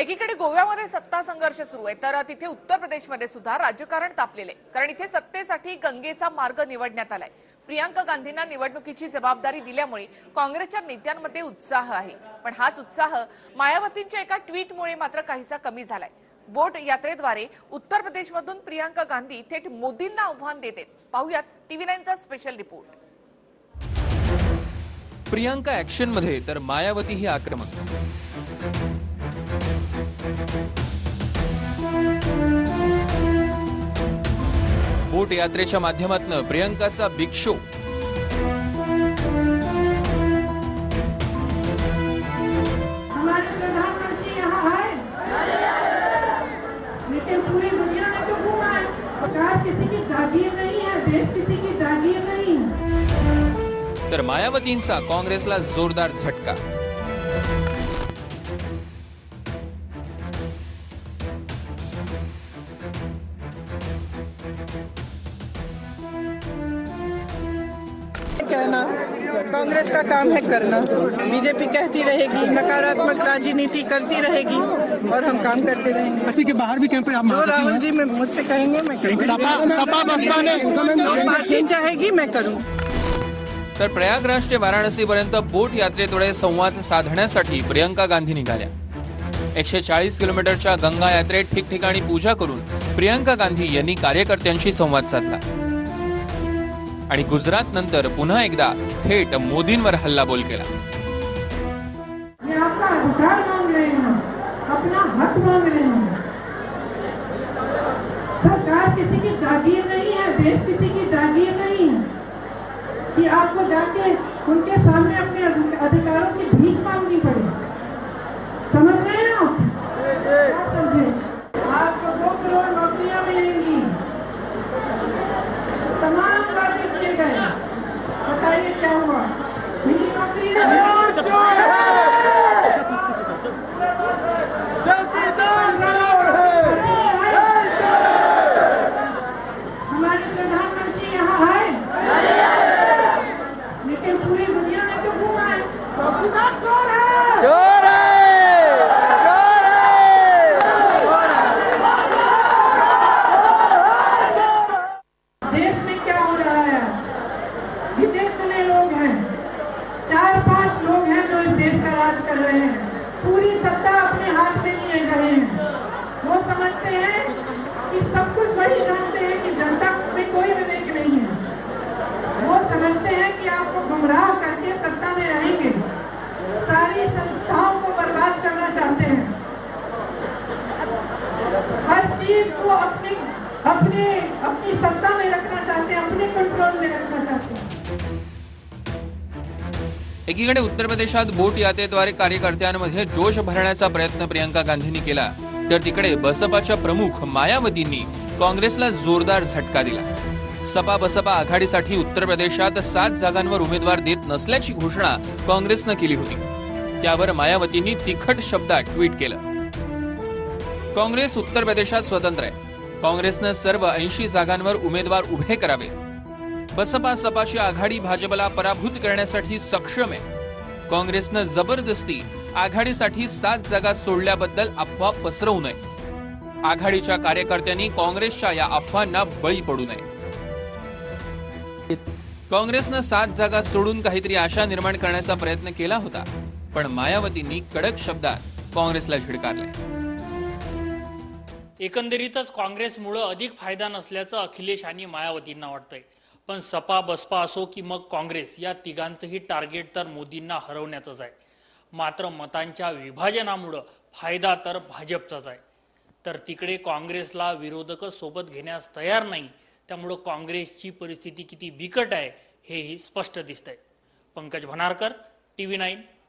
एकीकडे गोव्यामध्ये सत्ता संघर्ष सुरू आहे तर तिथे उत्तर प्रदेशमध्ये सुद्धा राजकारण तापलेले कारण इथे सत्तेसाठी गंगेचा मार्ग निवडण्यात आलाय. प्रियांका गांधींना निवडणुकीची जबाबदारी दिल्यामुळे काँग्रेसच्या नेत्यांमध्ये उत्साह आहे. पण हाच उत्साह मायावतींच्या एका ट्विटमुळे मात्र काहीसा कमी झालाय. बोट यात्रेद्वारे उत्तर प्रदेशमधून प्रियांका गांधी थेट मोदींना आव्हान देते पाहुयात टीव्ही नाईनचा स्पेशल रिपोर्ट. प्रियांका ऍक्शनमध्ये तर मायावती ही आक्रमक. बोट यात्रेच्या माध्यमातून प्रियंकाचा बिग शो हमारे प्रधानमंत्री यहाँ आए। लेकिन कहना कांग्रेस का काम है करना। बीजेपी कहती रहेगी नकारात्मक राजनीति करती रहेगी और हम काम करते रहेंगे। पार्टी के बाहर भी कैंप जो राहुल जी मैं मुझसे कहेंगे मैं सपा सपा बसपा ने पार्टी चाहेगी मैं करूँ। तर प्रयागराज ते वाराणसी पर्यंत बोट यात्रेद्वारे संवाद साधण्यासाठी प्रियंका गांधी निघाल्या. एकशे चाळीस किलोमीटरच्या गंगा यात्रेत ठिकठिकाणी पूजा करून प्रियंका गांधी यांनी कार्यकर्त्यांशी संवाद साधला. आणि गुजरात नंतर पुन्हा एकदा थेट मोदींवर हल्लाबोल केला. सरकार किसी की जागीर नहीं है, देश किसी की जागीर नहीं है कि आपको जाके उनके सामने अपने अधिकारों की भीख सारी संस्थाओं को बर्बाद करना चाहते हैं। हर चीज को अपनी अपने अपनी सत्ता में रखना चाहते हैं अपने कंट्रोल में रखना चाहते हैं। एकीकडे उत्तर प्रदेशात बोट यात्रेद्वारे कार्यकर्त्यांमध्ये जोश भरण्याचा प्रयत्न प्रियंका गांधींनी केला. तर तिकडे बसपाच्या प्रमुख मायावतींनी काँग्रेसला जोरदार झटका दिला. सपा बसपा आघाडीसाठी उत्तर प्रदेशात सात जागांवर उमेदवार देत नसल्याची घोषणा काँग्रेसनं केली होती. त्यावर मायावतींनी तिखट शब्दात ट्विट केलं. काँग्रेस उत्तर प्रदेशात स्वतंत्र आहे. काँग्रेसनं सर्व ऐंशी जागांवर उमेदवार उभे करावे. बसपा सपाची आघाडी भाजपला पराभूत करण्यासाठी सक्षम आहे. काँग्रेसनं जबरदस्ती आघाडीसाठी सात जागा सोडल्याबद्दल अफवा पसरवू नये. आघाडीच्या कार्यकर्त्यांनी काँग्रेसच्या या अफवांना बळी पडू नये. काँग्रेसनं सात जागा सोडून काहीतरी आशा निर्माण करण्याचा प्रयत्न केला होता. पण मायावतींनी कडक शब्दात काँग्रेसला झिडकारले. एकंदरीतच काँग्रेसमुळं अधिक फायदा नसल्याचं अखिलेश आणि मायावतींना वाटतंय. पण सपा बसपा असो की मग काँग्रेस या तिघांचंही टार्गेट तर मोदींना हरवण्याचंच आहे. मात्र मतांच्या विभाजनामुळं फायदा तर भाजपचाच आहे. तर तिकडे काँग्रेसला विरोधक सोबत घेण्यास तयार नाही त्यामुळं काँग्रेसची परिस्थिती किती बिकट आहे हेही स्पष्ट दिसतंय. Pankaj Bhanarkar TV nine.